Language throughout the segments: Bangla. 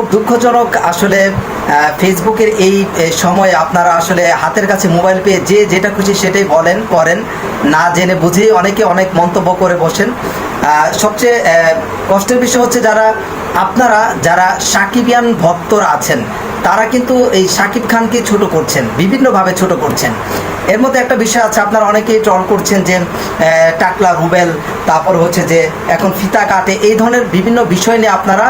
খুব দুঃখজনক আসলে ফেসবুকের এই সময়ে আপনারা আসলে হাতের কাছে মোবাইল পেয়ে যে যেটা খুশি সেটাই বলেন, করেন। না জেনে বুঝে অনেকে অনেক মন্তব্য করে বসেন। সবচেয়ে কষ্টের বিষয় হচ্ছে যারা, আপনারা যারা সাকিবিয়ান ভক্তরা আছেন তারা কিন্তু এই সাকিব খানকে ছোট করছেন, বিভিন্নভাবে ছোট করছেন। এর মধ্যে একটা বিষয় আছে, আপনারা অনেকেই ট্রল করছেন যে টাকলা, রুবেল, তারপর হচ্ছে যে, এখন ফিতা কাটে, এই ধরনের বিভিন্ন বিষয় নিয়ে আপনারা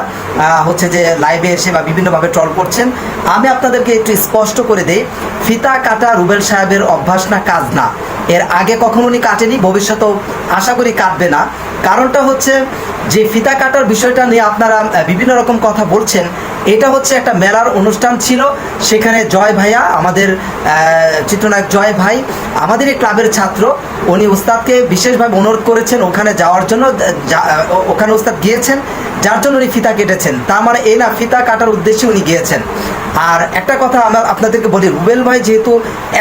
হচ্ছে যে লাইভে এসে বা বিভিন্নভাবে ট্রল করছেন। আমি আপনাদেরকে একটু স্পষ্ট করে দেই, ফিতা কাটা রুবেল সাহেবের অভ্যাস না, কাজ না। এর আগে কখনো উনি কাটেনি, ভবিষ্যতেও আশা করি কাটবে না। কারণটা হচ্ছে যে, ফিতা কাটার বিষয়টা নিয়ে আপনারা বিভিন্ন রকম কথা বলছেন এটা হচ্ছে একটা মেলার অনুষ্ঠান ছিল। সেখানে জয় ভাইয়া, আমাদের চিত্রনায়ক জয় ভাই, আমাদের এই ক্লাবের ছাত্র, উনি উস্তাদকে বিশেষভাবে অনুরোধ করেছেন ওখানে যাওয়ার জন্য ওখানে উস্তাদ গিয়েছেন, যার জন্য উনি ফিতা কেটেছেন। তার মানে এই না, ফিতা কাটার উদ্দেশ্যে উনি গিয়েছেন। আর একটা কথা আমরা আপনাদেরকে বলি, রুবেল ভাই যেহেতু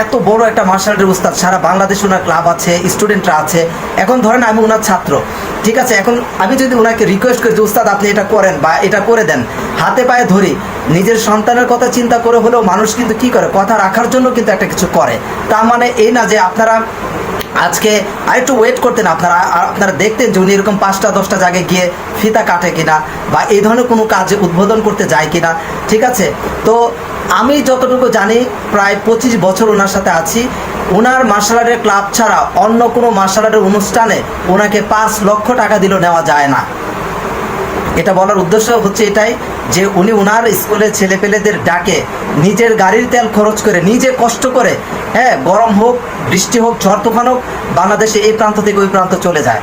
এত বড় একটা মার্শাল আর্টের উস্তাদ, সারা বাংলাদেশে ওনার ক্লাব আছে স্টুডেন্টরা আছে। এখন ধরেন আমি ওনার ছাত্র, ঠিক আছে? এখন আমি যদি ওনাকে রিকোয়েস্ট করি যে, উস্তাদ, আপনি এটা করেন বা এটা করে দেন। হাতে পায়ে ধরি নিজের সন্তানের কথা চিন্তা করে হলেও মানুষ কিন্তু কি করে? কথা রাখার জন্য কিন্তু একটা কিছু করে। তার মানে এই না যে আপনারা আজকে আরেকটু ওয়েট করতেন, আপনারা আপনারা দেখতেন যে উনি এরকম পাঁচটা, দশটা জায়গায় গিয়ে ফিতা কাটে কিনা বা এই ধরনের কোনো কাজে উদ্বোধন করতে যায় কিনা, ঠিক আছে? তো আমি যতটুকু জানি প্রায় পঁচিশ বছর ওনার সাথে আছি। ওনার মার্শাল আর্টের ক্লাব ছাড়া অন্য কোনো মার্শাল আর্টের অনুষ্ঠানে ওনাকে পাঁচ লক্ষ টাকা দিলেও নেওয়া যায় না। এটা বলার উদ্দেশ্য হচ্ছে এটাই যে উনি ওনার স্কুলের ছেলেপেলেদের ডাকে, নিজের গাড়ির তেল খরচ করে, নিজে কষ্ট করে হ্যাঁ গরম হোক, বৃষ্টি হোক, ঝড় তুফান হোক, বাংলাদেশে এই প্রান্ত থেকে ওই প্রান্ত চলে যায়।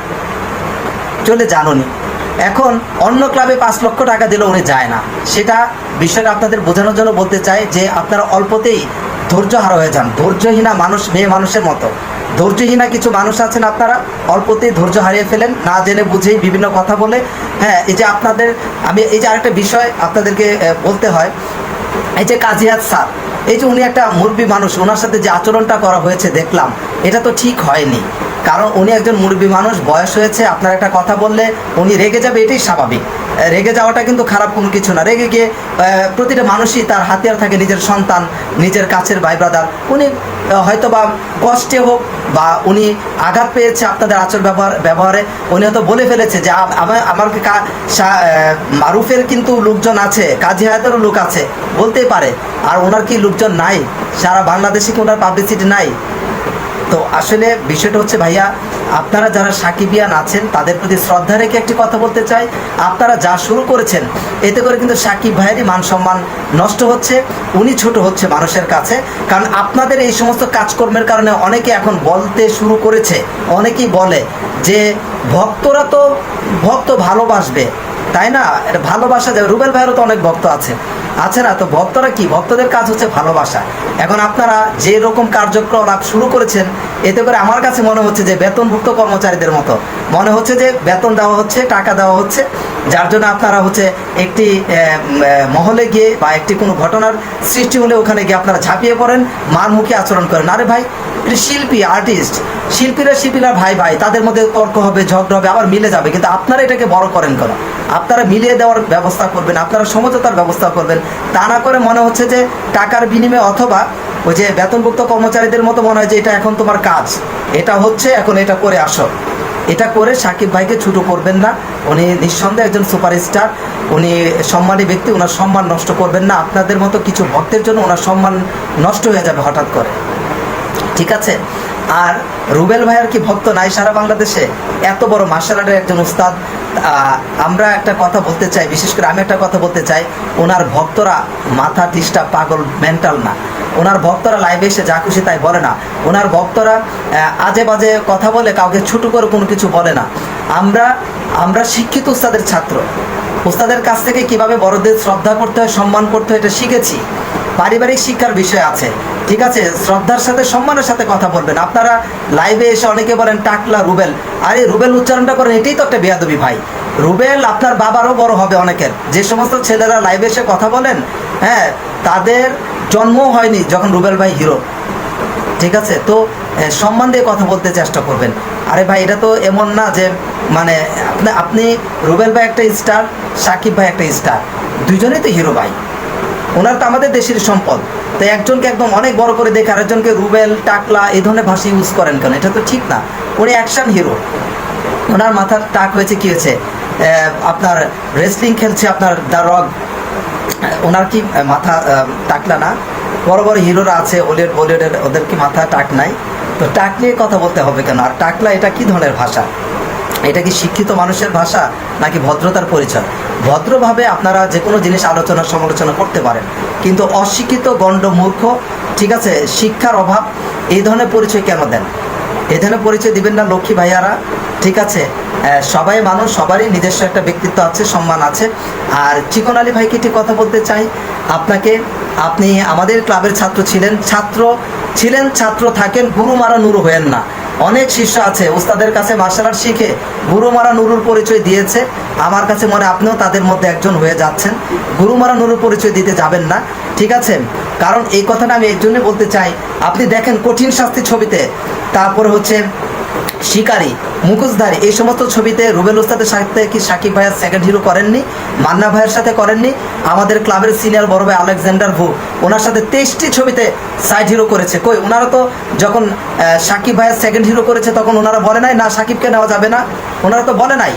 চলে জানুনি এখন অন্য ক্লাবে পাঁচ লক্ষ টাকা দিলে উনি যায় না। সেটা বিষয়টা আপনাদের বোঝানোর জন্য বলতে চাই যে আপনারা অল্পতেই ধৈর্য হারা হয়ে যান। ধৈর্যহীনা মানুষ, মেয়ে মানুষের মতো। ধৈর্যহীনা কিছু মানুষ আছেন আপনারা, অল্পতেই ধৈর্য হারিয়ে ফেলেন, না জেনে বুঝেই বিভিন্ন কথা বলে। হ্যাঁ এই যে আপনাদের, আমি এই যে আরেকটা বিষয় আপনাদেরকে বলতে হয়, এই যে কাজিয়াত স্যার, এই যে উনি একটা মুরব্বী মানুষ, ওনার সাথে যে আচরণটা করা হয়েছে, দেখলাম, এটা তো ঠিক হয়নি। কারণ উনি একজন মুরব্বী মানুষ, বয়স হয়েছে, আপনার একটা কথা বললে উনি রেগে যাবে, এটাই স্বাভাবিক। রেগে যাওয়াটা কিন্তু খারাপ কোনো কিছু না। রেগে গিয়ে প্রতিটা মানুষই তার হাতিয়ার থাকে, নিজের সন্তান, নিজের কাছের ভাই ব্রাদার উনি হয়তো বা কষ্টে হোক বা উনি আঘাত পেয়েছে আপনাদের আচর ব্যবহার, ব্যবহারে, উনি হয়তো বলে ফেলেছে যে আমার আমার মারুফের কিন্তু লোকজন আছে, কাজী হায়াতেরও লোক আছে, বলতেই পারে। আর ওনার কি লোকজন নাই? সারা বাংলাদেশে কি ওনার পাবলিসিটি নাই? তো আসলে বিষয়টা হচ্ছে ভাইয়া, আপনারা যারা সাকিবিয়ান আছেন, তাদের প্রতি শ্রদ্ধা রেখে একটি কথা বলতে চাই। আপনারা যা শুরু করেছেন, এতে করে কিন্তু সাকিব ভাইয়েরই মান সম্মান নষ্ট হচ্ছে, উনি ছোট হচ্ছে মানুষের কাছে। কারণ আপনাদের এই সমস্ত কাজকর্মের কারণে অনেকে এখন বলতে শুরু করেছে, অনেকেই বলে যে ভক্তরা তো ভক্ত ভালোবাসবে তাই না? এটা ভালোবাসা যায় রুবেল ভাইয়েরও তো অনেক ভক্ত আছে। আছে না? তো ভক্তরা কি? ভক্তদের কাজ হচ্ছে ভালোবাসা। এখন আপনারা যে রকম কার্যকলাপ শুরু করেছেন, এতে করে আমার কাছে মনে হচ্ছে যে বেতনভুক্ত কর্মচারীদের মতো। মনে হচ্ছে যে বেতন দেওয়া হচ্ছে, টাকা দেওয়া হচ্ছে। যার জন্য আপনারা হচ্ছে একটি মহলে গিয়ে বা একটি কোনো ঘটনার সৃষ্টি হলে ওখানে গিয়ে আপনারা ঝাঁপিয়ে পড়েন, মারমুখী আচরণ করেন। আরে ভাই শিল্পী আর্টিস্ট শিল্পীরা শিল্পীরা ভাই ভাই, তাদের মধ্যে তর্ক হবে, ঝগড়া হবে, আবার মিলে যাবে। কিন্তু আপনারা এটাকে বড় করেন কেন? আপনারা মিলিয়ে দেওয়ার ব্যবস্থা করবেন, আপনারা সমঝোতার ব্যবস্থা করবেন। তা না করে মনে হচ্ছে যে টাকার বিনিময়ে অথবা ওই যে বেতনভুক্ত কর্মচারীদের মতো মনে হয় যে এটা এখন তোমার কাজ। এটা হচ্ছে, এখন এটা করে আসো। এটা করে সাকিব ভাইকে ছুটো করবেন না। উনি নিঃসন্দেহে একজন সুপারস্টার। উনি সম্মানী ব্যক্তি ওনার সম্মান নষ্ট করবেন না। আপনাদের মতো কিছু ভক্তের জন্য ওনার সম্মান নষ্ট হয়ে যাবে হঠাৎ করে। ঠিক আছে? আর রুবেল ভাইয়ার কি ভক্ত নাই সারা বাংলাদেশে? এত বড় মার্শাল আর্টের একজন উস্তাদ আমরা একটা কথা বলতে চাই, বিশেষ করে আমি একটা কথা বলতে চাই। ওনার ভক্তরা মাথা টিস্টা পাগল মেন্টাল না। ওনার ভক্তরা লাইভে এসে যা খুশি তাই বলে না। ওনার ভক্তরা আজে বাজে কথা বলে কাউকে ছোটো করে কোনো কিছু বলে না। আমরা আমরা শিক্ষিত উস্তাদের ছাত্র। উস্তাদের কাছ থেকে কীভাবে বড়দের শ্রদ্ধা করতে হয়, সম্মান করতে হয়, এটা শিখেছি। পারিবারিক শিক্ষার বিষয় আছে। ঠিক আছে, শ্রদ্ধার সাথে, সম্মানের সাথে কথা বলবেন। আপনারা লাইভে এসে অনেকে বলেন, টাকলা রুবেল। আরে, রুবেল উচ্চারণটা করেন, এটাই তো একটা বেয়াদবি ভাই। রুবেল আপনার বাবারও বড় হবে অনেকের। যে সমস্ত ছেলেরা লাইভে এসে কথা বলেন হ্যাঁ তাদের জন্ম হয়নি যখন রুবেল ভাই হিরো ঠিক আছে? তো সম্মান দিয়ে কথা বলতে চেষ্টা করবেন। আরে ভাই, এটা তো এমন না যে মানে আপনি আপনি রুবেল ভাই একটা স্টার সাকিব ভাই একটা স্টার দুজনেই তো হিরো ভাই। ওনার তো আমাদের দেশের সম্পদ। তো একজনকে একদম অনেক বড় করে দেখে আরেকজনকে রুবেল, টাকলা, এই ধরনের ভাষা ইউজ করেন কেন? এটা তো ঠিক না। উনি অ্যাকশন হিরো ওনার মাথার টাক হয়েছে কি হয়েছে? আপনার রেসলিং খেলছে আপনার দ্য রক ওনার কি মাথা টাকলা না? বড় বড় হিরোরা আছে ওলিউড বলিউডের ওদের কি মাথা টাক নাই? তো টাক নিয়ে কথা বলতে হবে কেন? আর টাকলা এটা কি ধরনের ভাষা? এটা কি শিক্ষিত মানুষের ভাষা নাকি ভদ্রতার পরিচয়? ভদ্রভাবে আপনারা যে কোনো জিনিস আলোচনা সমালোচনা করতে পারেন। কিন্তু অশিক্ষিত, গণ্ড, মূর্খ, ঠিক আছে, শিক্ষার অভাব, এই ধরনের পরিচয় কেন দেন? এই ধরনের পরিচয় দিবেন না লক্ষ্মী ভাইয়ারা, ঠিক আছে? সবাই মানুষ, সবারই নিজস্ব একটা ব্যক্তিত্ব আছে, সম্মান আছে। আর চিকন আলী ভাইকে একটি কথা বলতে চাই। আপনাকে, আপনি আমাদের ক্লাবের ছাত্র ছিলেন। ছাত্র ছিলেন, ছাত্র থাকেন, গুরু মারা নুরু হয়েন না। অনেক শিষ্য আছে ওস্তাদের কাছে মার্শাল আর্ট শিখে গুরুমারা নুরুর পরিচয় দিয়েছে। আমার কাছে মনে আপনিও তাদের মধ্যে একজন হয়ে যাচ্ছেন। গুরুমারা নুরুর পরিচয় দিতে যাবেন না। ঠিক আছে? কারণ এই কথাটা আমি এর জন্যই বলতে চাই, আপনি দেখেন কঠিন শাস্তি ছবিতে, তারপর হচ্ছে শিকারী। মুখোশধারী। এই সমস্ত ছবিতে রুবেল উস্তাদের সাথে কি সাকিব ভাইয়ের সেকেন্ড হিরো করেননি? মান্না ভাইয়ের সাথে করেননি? আমাদের ক্লাবের সিনিয়র বড় ভাই আলেকজান্ডার ভু, ওনার সাথে তেইশটি ছবিতে সাইড হিরো করেছে। কই, ওনারা তো যখন সাকিব ভাইয়ের সেকেন্ড হিরো করেছে তখন ওনারা বলে নাই, না, সাকিবকে নেওয়া যাবে না ওনারা তো বলে নাই।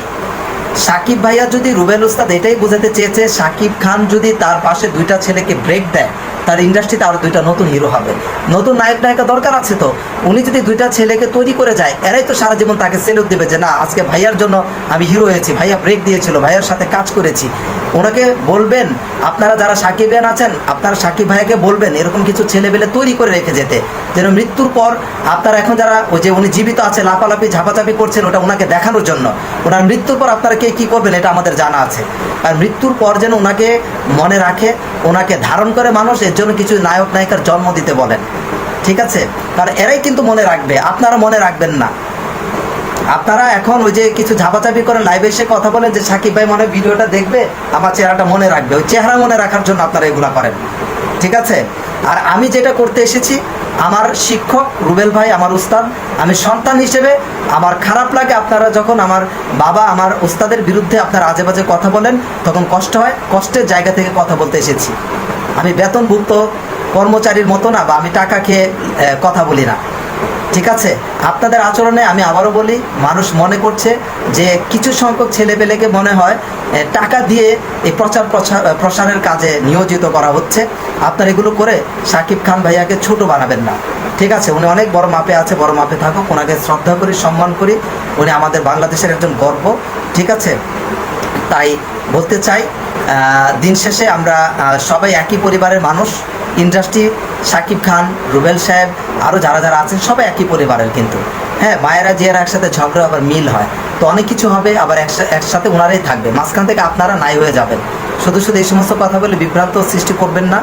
সাকিব ভাইয়া যদি রুবেল উস্তাদ এটাই বোঝাতে চেয়েছে, সাকিব খান যদি তার পাশে দুইটা ছেলেকে ব্রেক দেয় তার ইন্ডাস্ট্রিতে আরও দুইটা নতুন হিরো হবে। নতুন নায়ক, নায়িকা দরকার আছে তো। উনি যদি দুইটা ছেলেকে তৈরি করে যায়, এরাই তো সারা জীবন তাকে সেলুট দেবে যে, না, আজকে ভাইয়ার জন্য আমি হিরো হয়েছি, ভাইয়া ব্রেক দিয়েছিল, ভাইয়ার সাথে কাজ করেছি। ওনাকে বলবেন, আপনারা যারা সাকিবিয়ান আছেন, আপনারা সাকিব ভাইয়াকে বলবেন, এরকম কিছু ছেলেবেলে তৈরি করে রেখে যেতে। যেন মৃত্যুর পর আপনারা এখন যারা ওই যে উনি জীবিত আছে, লাফালাফি, ঝাপাঝাপি করছেন, ওটা ওনাকে দেখানোর জন্য। ওনার মৃত্যুর পর আপনারা কে কী করবেন, এটা আমাদের জানা আছে। আর মৃত্যুর পর যেন ওনাকে মনে রাখে ওনাকে ধারণ করে মানুষ এর জন্য কিছু নায়ক, নায়িকার জন্ম দিতে বলেন। ঠিক আছে? কারণ এরাই কিন্তু মনে রাখবে। আপনারা মনে রাখবেন না। আপনারা এখন ওই যে কিছু ঝাপাঝাপি করে লাইভে এসে কথা বলেন যে সাকিব ভাই মনে ভিডিওটা দেখবে, আমার চেহারাটা মনে রাখবে। ওই চেহারা মনে রাখার জন্য আপনারা এগুলা করেন। ঠিক আছে? আর আমি যেটা করতে এসেছি, আমার শিক্ষক রুবেল ভাই, আমার উস্তাদ, আমি সন্তান হিসেবে আমার খারাপ লাগে আপনারা যখন আমার বাবা, আমার উস্তাদের বিরুদ্ধে আপনারা আজে বাজে কথা বলেন, তখন কষ্ট হয়। কষ্টের জায়গা থেকে কথা বলতে এসেছি। আমি বেতনভুক্ত কর্মচারীর মতো না বা আমি টাকা খেয়ে কথা বলি না। ঠিক আছে? আপনাদের আচরণে আমি আবারও বলি, মানুষ মনে করছে যে কিছু সংখ্যক ছেলেপেলেকে মনে হয় টাকা দিয়ে এই প্রচার প্রসারের কাজে নিয়োজিত করা হচ্ছে। আপনার এগুলো করে সাকিব খান ভাইয়াকে ছোট বানাবেন না। ঠিক আছে? উনি অনেক বড় মাপে আছে, বড় মাপে থাকুক। ওনাকে শ্রদ্ধা করি, সম্মান করি। উনি আমাদের বাংলাদেশের একজন গর্ব। ঠিক আছে? তাই বলতে চাই দিন শেষে আমরা সবাই একই পরিবারের মানুষ। ইন্ডাস্ট্রি, সাকিব খান, রুবেল সাহেব আরও যারা যারা আছেন, সবাই একই পরিবারের কিন্তু। হ্যাঁ মায়েরা, জিয়ারা একসাথে ঝগড়া, আবার মিল হয়। তো অনেক কিছু হবে, আবার একসা- একসাথে ওনারাই থাকবে। মাঝখান থেকে আপনারা নাই হয়ে যাবেন। শুধু শুধু এই সমস্ত কথা বলে বিভ্রান্ত সৃষ্টি করবেন না।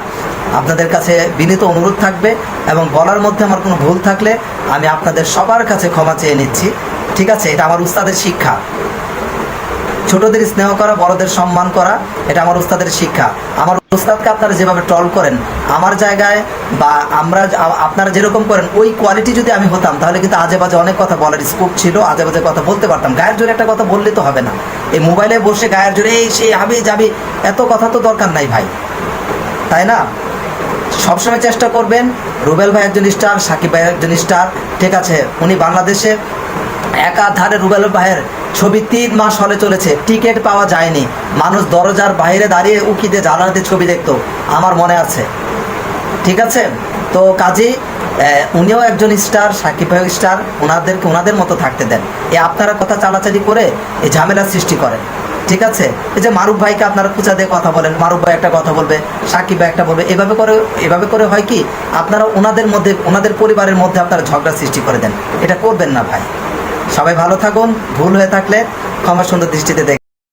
আপনাদের কাছে বিনীত অনুরোধ থাকবে এবং বলার মধ্যে আমার কোনো ভুল থাকলে আমি আপনাদের সবার কাছে ক্ষমা চেয়ে নিচ্ছি। ঠিক আছে, এটা আমার উস্তাদের শিক্ষা। ছোটদের স্নেহ করা, বড়দের সম্মান করা, এটা আমার উস্তাদের শিক্ষা। আমার উস্তাদকে আপনারা যেভাবে ট্রল করেন, আমার জায়গায় বা আমরা আপনারা যেরকম করেন, ওই কোয়ালিটি যদি আমি হতাম, তাহলে কিন্তু আজে বাজে অনেক কথা বলার স্কোপ ছিল আজে বাজে কথা বলতে পারতাম। গায়ের জোরে একটা কথা বললে তো হবে না। এই মোবাইলে বসে গায়ের জোরে, এই সেই হাবি যাবি এত কথা তো দরকার নাই ভাই। তাই না? সবসময় চেষ্টা করবেন, রুবেল ভাই একজন স্টার সাকিব ভাই একজন স্টার ঠিক আছে, উনি বাংলাদেশে একাধারে রুবেল ভাইয়ের ছবি তিন মাস হলে চলেছে। টিকিট পাওয়া যায়নি। মানুষ দরজার বাইরে দাঁড়িয়ে উকিতে জানালাতে ছবি দেখতো। আমার মনে আছে। ঠিক আছে? তো কাজী উনিও একজন স্টার, সাকিব ভাই স্টার। ওনাদেরকে ওনাদের মতো থাকতে দেন। এ, আপনারা কথা চালাচালি করে এই ঝামেলা সৃষ্টি করেন। ঠিক আছে? এই যে মারুফ ভাইকে আপনারা খুঁচা দিয়ে কথা বলেন। মারুফ ভাই একটা কথা বলবে, সাকিব ভাই একটা বলবে। এভাবে করে এভাবে করে হয় কি? আপনারা ওনাদের মধ্যে, ওনাদের পরিবারের মধ্যে আপনারা ঝগড়া সৃষ্টি করে দেন। এটা করবেন না ভাই। সবাই ভালো থাকুন ভুল হয়ে থাকলে ক্ষমা সুন্দর দৃষ্টিতে দেখ